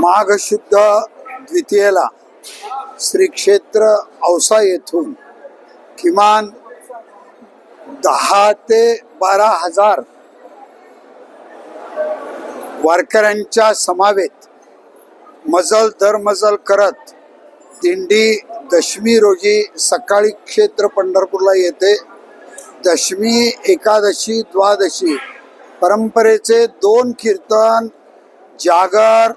माघ शुद्ध द्वितीयेला श्री क्षेत्र औसा येथून किमान दहा ते बारा हजार वारकऱ्यांच्या समावेत मजल दर मजल करत दिंडी दशमी रोजी सकाळी क्षेत्र पंढरपूरला येते. दशमी एकादशी द्वादशी परंपरेचे दोन कीर्तन जागर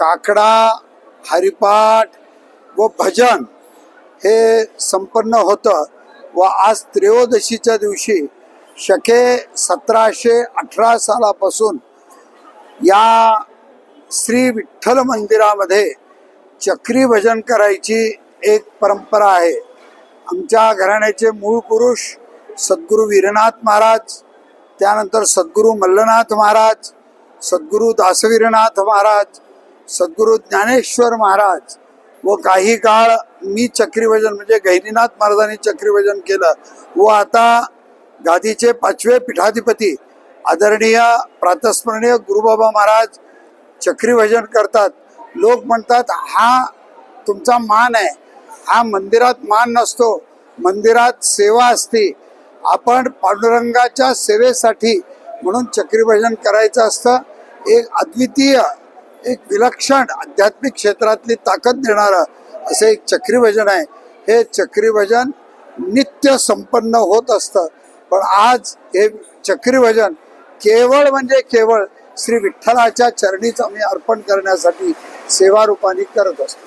काकडा हरिपाठ व भजन हे संपन्न होतं व आज त्रयोदशीच्या दिवशी शके सतराशे अठरा सालापासून या श्री विठ्ठल मंदिरामध्ये चक्री भजन करायची एक परंपरा आहे. आमच्या घराण्याचे मूळ पुरुष सद्गुरू वीरनाथ महाराज त्यानंतर सद्गुरू मल्लनाथ महाराज सद्गुरू दासवीरनाथ महाराज सद्गुरू ज्ञानेश्वर महाराज व काही काळ मी चक्रीभजन म्हणजे गहिनीनाथ महाराजांनी चक्रीभजन केलं व आता गादीचे पाचवे पीठाधिपती आदरणीय प्रातस्मरणीय गुरुबाबा महाराज चक्रीभजन करतात. लोक म्हणतात हा तुमचा मान आहे. हा मंदिरात मान नसतो. मंदिरात सेवा असते. आपण पांडुरंगाच्या सेवेसाठी म्हणून चक्रीभजन करायचं असतं. एक अद्वितीय एक विलक्षण आध्यात्मिक क्षेत्रातली ताकद देणारं असं एक चक्रीभजन आहे. हे चक्रीभजन नित्य संपन्न होत असतं. पण आज हे चक्रीभजन केवळ म्हणजे केवळ श्री विठ्ठलाच्या चरणीच आम्ही अर्पण करण्यासाठी सेवा रूपाने करत असतो.